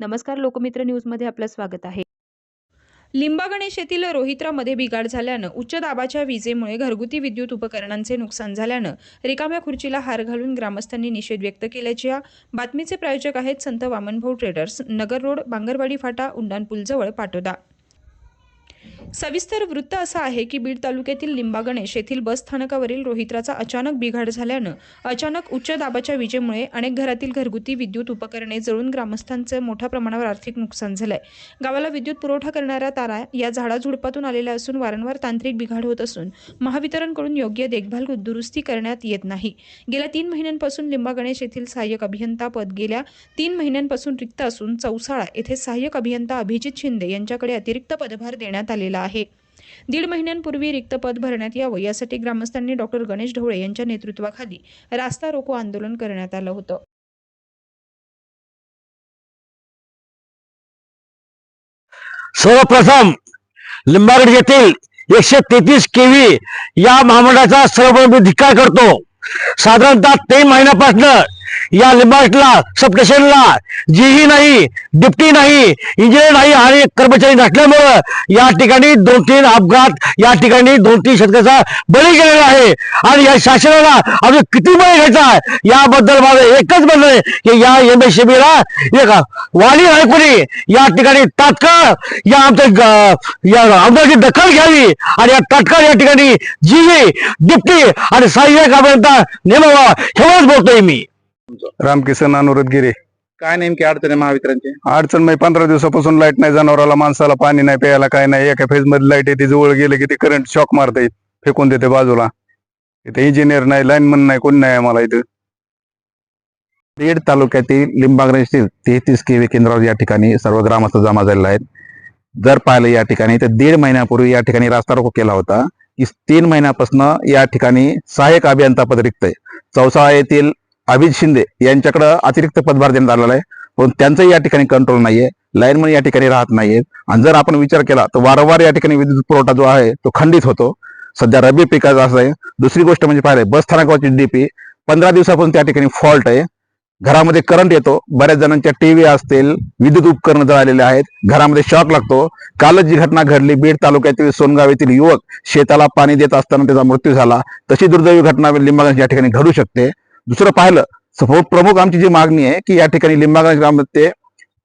नमस्कार लोकमित्र न्यूजमध्ये आपलं स्वागत आहे. लिंबा गणेश येथील रोहित्रामध्ये बिघाड झाल्यानं उच्च दाबाच्या विजेमुळे घरगुती विद्युत उपकरणांचे नुकसान झाल्यानं रिकाम्या खुर्चीला हार घालून ग्रामस्थांनी निषेध व्यक्त केल्याच्या बातमीचे प्रायोजक आहेत संत वामनभाऊ ट्रेडर्स नगर रोड बांगरवाडी फाटा उड्डाणपूलजवळ पाटोदा. सविस्तर वृत्त असं आहे की बीड तालुक्यातील लिंबा गणेश येथील बस स्थानकावरील रोहित्राचा अचानक बिघाड झाल्यानं अचानक उच्च दाबाच्या विजेमुळे अनेक घरातील घरगुती विद्युत उपकरणे जळून ग्रामस्थांचं मोठ्या प्रमाणावर आर्थिक नुकसान झालंय. गावाला विद्युत पुरवठा करणाऱ्या तारा या झाडाझुडपातून आलेल्या असून वारंवार तांत्रिक बिघाड होत असून महावितरणकडून योग्य देखभाल दुरुस्ती करण्यात येत नाही. गेल्या तीन महिन्यांपासून लिंबा गणेश येथील सहाय्यक अभियंता पद गेल्या तीन महिन्यांपासून रिक्त असून चौसाळा येथे सहाय्यक अभियंता अभिजित शिंदे यांच्याकडे अतिरिक्त पदभार देण्यात आलेला आहे. दीड महिन्यांपूर्वी रिक्त पद भरण्यात यावं यासाठी ग्रामस्थांनी डॉक्टर गणेश ढवळे यांच्या नेतृत्वाखाली रास्ता रोको आंदोलन करण्यात आलं होतं. सर्वप्रथम लिंबागड येथील एकशे तेहतीस केव्ही या महामंडळाचा सर्व धिक्कार करतो. साधारणतः ते महिन्यापासून या लिंबागडला सबस्टेशनला जीही नाही डिप्टी नाही इंजिनियर नाही आणि कर्मचारी नसल्यामुळं या ठिकाणी दोन तीन अपघात या ठिकाणी दोन तीन शतकाचा बळी गेलेला आहे. आणि या शासनाला अजून किती बळी घ्यायचा आहे? याबद्दल माझं एकच म्हणणं आहे की या एम एस एक वाली आहे कोणी या ठिकाणी तात्काळ या आमच्या या आमदारची दखल घ्यावी आणि या तात्काळ या ठिकाणी जीवी डिप्टी आणि सहाय्यक अभियंता नेमावा हेवच बोलतोय मी. रामकिसन अनुरोध गिरे. काय नेमकी अडचण आहे महावितरणची? अडचण म्हणजे पंधरा दिवसापासून लाइट नाही जनावराला माणसाला पाणी नाही प्यायला काय नाही. एका फेजमध्ये लाइट येते जवळ गेले की ते करंट शॉक मारते फेकून देते बाजूला. इथे इंजिनियर नाही लाईनमन नाही कोण नाही आम्हाला इथं. बीड तालुक्यातील लिंबाग्रेसतील तेहतीस केवी केंद्रावर या ठिकाणी सर्व ग्रामस्थ जमा झालेले आहेत. जर पाहिलं या ठिकाणी तर दीड महिन्यापूर्वी या ठिकाणी रास्ता रोको केला होता. की तीन महिन्यापासून या ठिकाणी सहाय्यक अभियंता पद रिक्त आहे. चौसाळा येथील अभिज शिंदे यांच्याकडं अतिरिक्त पदभार देण्यात आलेला आहे. पण त्यांचंही या ठिकाणी कंट्रोल नाहीये. लाईनमन या ठिकाणी राहत नाहीयेत आणि जर आपण विचार केला तर वारंवार या ठिकाणी विद्युत पुरवठा जो आहे तो खंडित होतो. सध्या रब्बी पिकाचा असं आहे. दुसरी गोष्ट म्हणजे पाहिलं बस स्थानकावरची डीपी पंधरा दिवसापासून त्या ठिकाणी फॉल्ट आहे. घरामध्ये करंट येतो. बऱ्याच जणांच्या टीव्ही असतील विद्युत उपकरणं जळालेले आहेत घरामध्ये शॉक लागतो. कालच जी घटना घडली बीड तालुक्यातील सोनगाव येथील युवक शेताला पाणी देत असताना त्याचा मृत्यू झाला. तशी दुर्दैवी घटना लिंबागंज या ठिकाणी घडू शकते. दुसरं पाहिलं सर्व प्रमुख आमची जी मागणी आहे की या ठिकाणी लिंबागंज ग्राममध्ये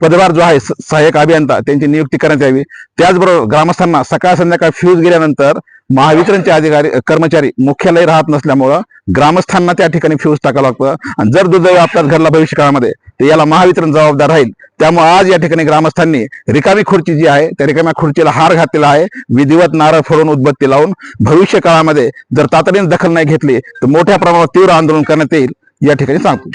पदभार जो आहे सहाय्यक अभियंता त्यांची नियुक्ती करण्यात यावी. त्याचबरोबर ग्रामस्थांना सकाळ संध्याकाळ फ्यूज गेल्यानंतर महावितरणचे अधिकारी कर्मचारी मुख्यालय राहत नसल्यामुळं ग्रामस्थांना त्या ठिकाणी फ्यूज टाकावं लागतं. आणि जर दुर्दैव आपल्याच घडला भविष्य काळामध्ये तर याला महावितरण जबाबदार राहील. त्यामुळे आज या ठिकाणी ग्रामस्थांनी रिकामी खुर्ची जी आहे त्या रिकाम्या खुर्चीला हार घातलेला आहे. विधिवत नारळ फोडून उद्बत्ती लावून भविष्य काळामध्ये जर तातडीने दखल नाही घेतली तर मोठ्या प्रमाणात तीव्र आंदोलन करण्यात येईल या ठिकाणी सांगतो.